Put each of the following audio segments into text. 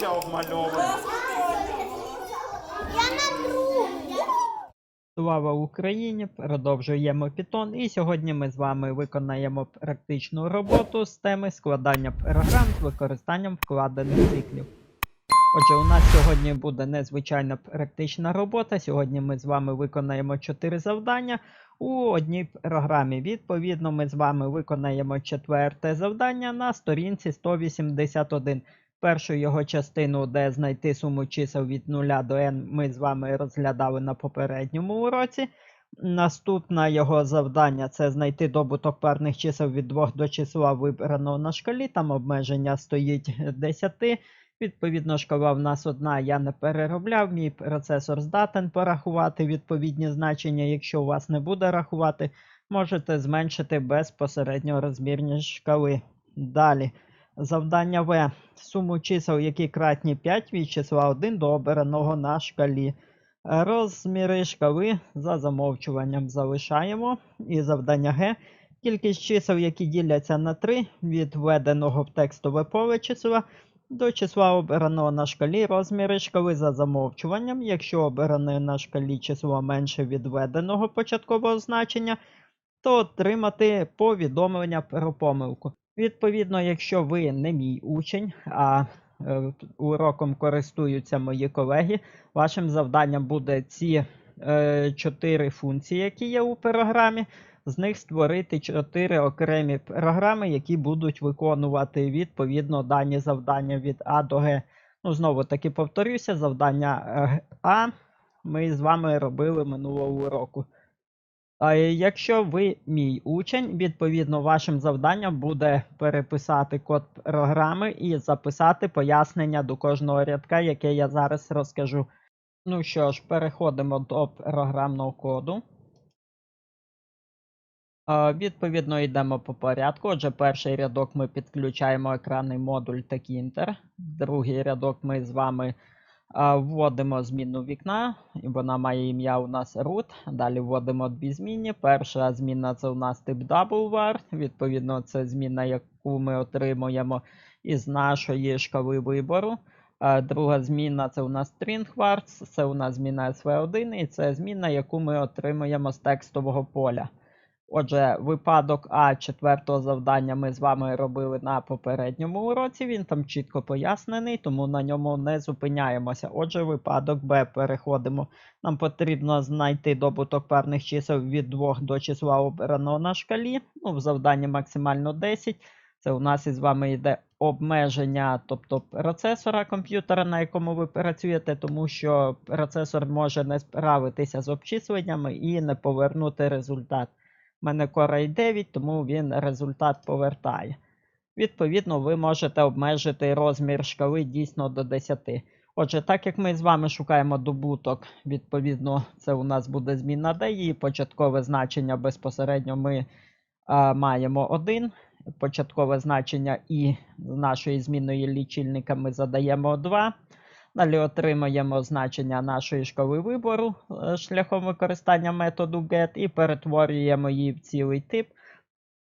обличчя обмальоване. Я на другу. Слава Україні! Продовжуємо Python і сьогодні ми з вами виконаємо практичну роботу з теми складання програм з використанням вкладених циклів. Отже, у нас сьогодні буде незвичайна практична робота. Сьогодні ми з вами виконаємо 4 завдання у одній програмі. Відповідно, ми з вами виконаємо четверте завдання на сторінці 181. Першу його частину, де знайти суму чисел від 0 до n, ми з вами розглядали на попередньому уроці. Наступне його завдання це знайти добуток парних чисел від 2 до числа вибраного на шкалі. Там обмеження стоїть 10. Відповідно, шкала в нас одна, я не переробляв. Мій процесор здатен порахувати відповідні значення. Якщо у вас не буде рахувати, можете зменшити безпосередньо розмірність шкали. Далі. Завдання В. Суму чисел, які кратні 5 від числа 1 до обраного на шкалі. Розміри шкали за замовчуванням залишаємо. І завдання Г. Кількість чисел, які діляться на 3 від введеного в текстове поле числа до числа обраного на шкалі розміри шкали за замовчуванням. Якщо обране на шкалі число менше від введеного початкового значення, то отримати повідомлення про помилку. Відповідно, якщо ви не мій учень, а е, уроком користуються мої колеги, вашим завданням буде ці е, чотири функції, які є у програмі. З них створити чотири окремі програми, які будуть виконувати відповідно дані завдання від А до Г. Ну, знову таки повторюся, завдання е, А ми з вами робили минулого уроку. Якщо ви мій учень, відповідно, вашим завданням буде переписати код програми і записати пояснення до кожного рядка, яке я зараз розкажу. Ну що ж, переходимо до програмного коду. Відповідно, йдемо по порядку. Отже, перший рядок ми підключаємо екранний модуль та кінтер. Другий рядок ми з вами вводимо зміну вікна, вона має ім'я у нас root. Далі вводимо дві зміни. Перша зміна це у нас тип double Відповідно, це зміна, яку ми отримуємо із нашої шкали вибору. Друга зміна це у нас string var, це у нас зміна SV1, і це зміна, яку ми отримуємо з текстового поля. Отже, випадок А четвертого завдання ми з вами робили на попередньому уроці. Він там чітко пояснений, тому на ньому не зупиняємося. Отже, випадок Б переходимо. Нам потрібно знайти добуток парних чисел від 2 до числа обраного на шкалі. Ну, в завданні максимально 10. Це у нас із вами йде обмеження, тобто процесора комп'ютера, на якому ви працюєте, тому що процесор може не справитися з обчисленнями і не повернути результат. У мене i 9, тому він результат повертає. Відповідно, ви можете обмежити розмір шкали дійсно до 10. Отже, так як ми з вами шукаємо добуток, відповідно, це у нас буде зміна D, її початкове значення безпосередньо ми а, маємо 1. Початкове значення і нашої змінної лічильника ми задаємо 2. Далі отримуємо значення нашої шкали вибору е, шляхом використання методу get і перетворюємо її в цілий тип.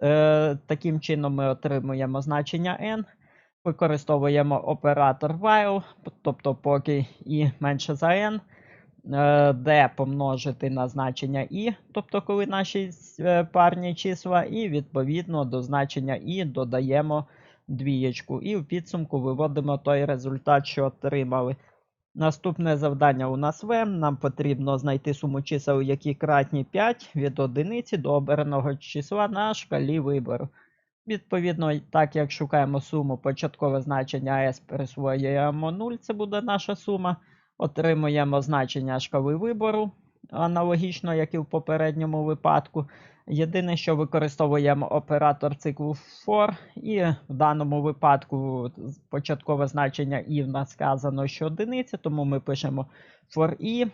Е, Таким чином ми отримуємо значення n. Використовуємо оператор while, тобто поки і менше за n, е, де помножити на значення і, тобто коли наші парні числа, і відповідно до значення і додаємо двієчку. І в підсумку виводимо той результат, що отримали. Наступне завдання у нас В. Нам потрібно знайти суму чисел, які кратні 5 від одиниці до обраного числа на шкалі вибору. Відповідно, так як шукаємо суму, початкове значення S присвоюємо 0, це буде наша сума. Отримуємо значення шкали вибору, аналогічно, як і в попередньому випадку. Єдине, що використовуємо оператор циклу for, і в даному випадку початкове значення і в нас сказано, що одиниця, тому ми пишемо for i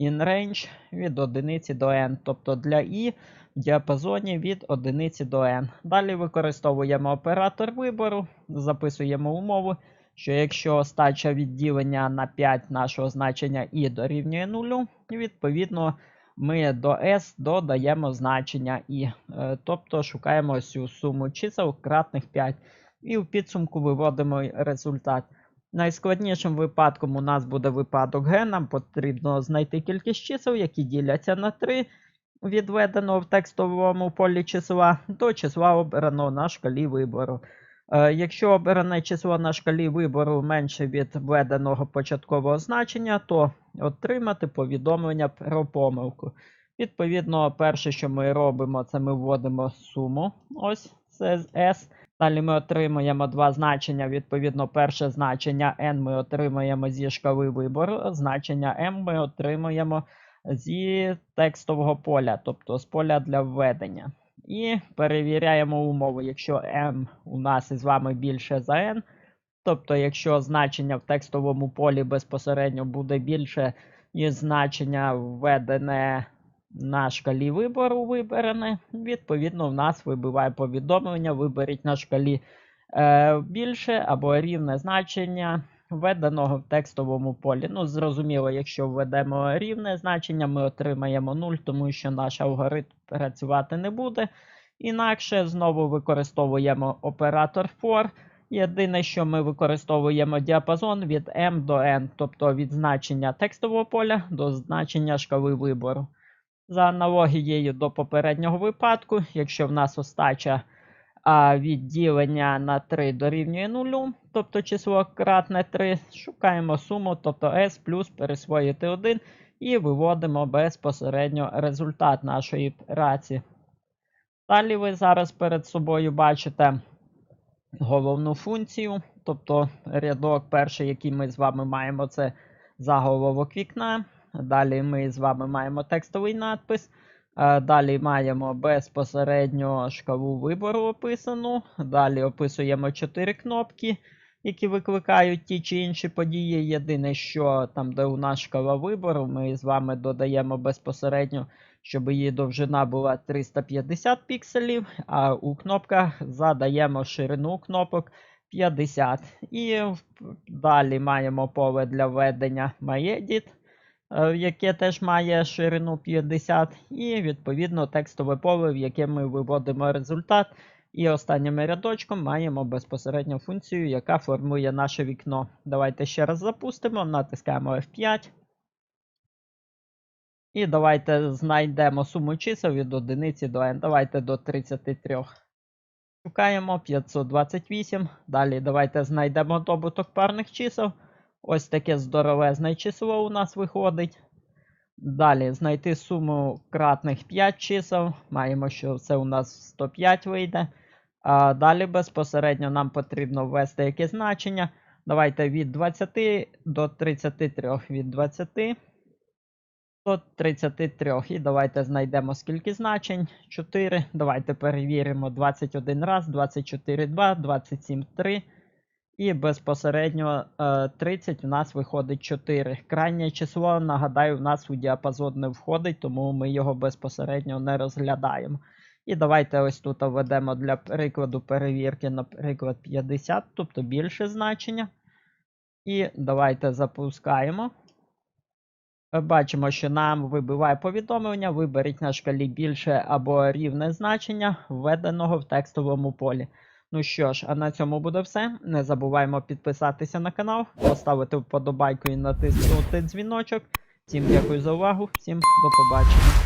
in range від одиниці до n, тобто для і в діапазоні від одиниці до n. Далі використовуємо оператор вибору, записуємо умову, що якщо остача відділення на 5 нашого значення і дорівнює 0, відповідно ми до S додаємо значення і, е, тобто шукаємо цю суму чисел кратних 5. І в підсумку виводимо результат. Найскладнішим випадком у нас буде випадок Г. Нам потрібно знайти кількість чисел, які діляться на 3, відведеного в текстовому полі числа, до числа обраного на шкалі вибору. Е, Якщо обране число на шкалі вибору менше від введеного початкового значення, то отримати повідомлення про помилку. Відповідно, перше, що ми робимо, це ми вводимо суму. Ось це S. Далі ми отримуємо два значення. Відповідно, перше значення n ми отримуємо зі шкали вибору, значення m ми отримуємо зі текстового поля, тобто з поля для введення. І перевіряємо умову. Якщо m у нас із вами більше за n, тобто, якщо значення в текстовому полі безпосередньо буде більше, ніж значення введене на шкалі вибору вибране, відповідно, в нас вибиває повідомлення, виберіть на шкалі е, більше або рівне значення введеного в текстовому полі. Ну, зрозуміло, якщо введемо рівне значення, ми отримаємо 0, тому що наш алгоритм працювати не буде. Інакше знову використовуємо оператор for. Єдине, що ми використовуємо діапазон від M до N, тобто від значення текстового поля до значення шкали вибору. За аналогією до попереднього випадку, якщо в нас остача а, відділення на 3 дорівнює 0, тобто число кратне 3, шукаємо суму, тобто S плюс пересвоїти 1 і виводимо безпосередньо результат нашої праці. Далі ви зараз перед собою бачите головну функцію, тобто рядок перший, який ми з вами маємо, це заголовок вікна. Далі ми з вами маємо текстовий надпис. Е, Далі маємо безпосередньо шкалу вибору описану. Далі описуємо 4 кнопки, які викликають ті чи інші події. Єдине, що там, де у нас шкала вибору, ми з вами додаємо безпосередньо, щоб її довжина була 350 пікселів, а у кнопках задаємо ширину кнопок 50. І далі маємо поле для введення MyEdit яке теж має ширину 50, і відповідно текстове поле, в яке ми виводимо результат. І останнім рядочком маємо безпосередньо функцію, яка формує наше вікно. Давайте ще раз запустимо, натискаємо F5. І давайте знайдемо суму чисел від 1 до n. Давайте до 33. Шукаємо 528. Далі давайте знайдемо добуток парних чисел. Ось таке здоровезне число у нас виходить. Далі знайти суму кратних 5 чисел. Маємо, що це у нас 105 вийде. А далі безпосередньо нам потрібно ввести яке значення. Давайте від 20 до 33. Від 20 до 33. І давайте знайдемо скільки значень. 4. Давайте перевіримо 21 раз, 24 2, 27 3. І безпосередньо е, 30 в нас виходить 4. Крайнє число, нагадаю, в нас у діапазон не входить, тому ми його безпосередньо не розглядаємо. І давайте ось тут введемо для прикладу перевірки, наприклад, 50, тобто більше значення. І давайте запускаємо. Е, Бачимо, що нам вибиває повідомлення, виберіть на шкалі більше або рівне значення, введеного в текстовому полі. Ну що ж, а на цьому буде все. Не забуваємо підписатися на канал, поставити вподобайку і натиснути дзвіночок. Всім дякую за увагу, всім до побачення.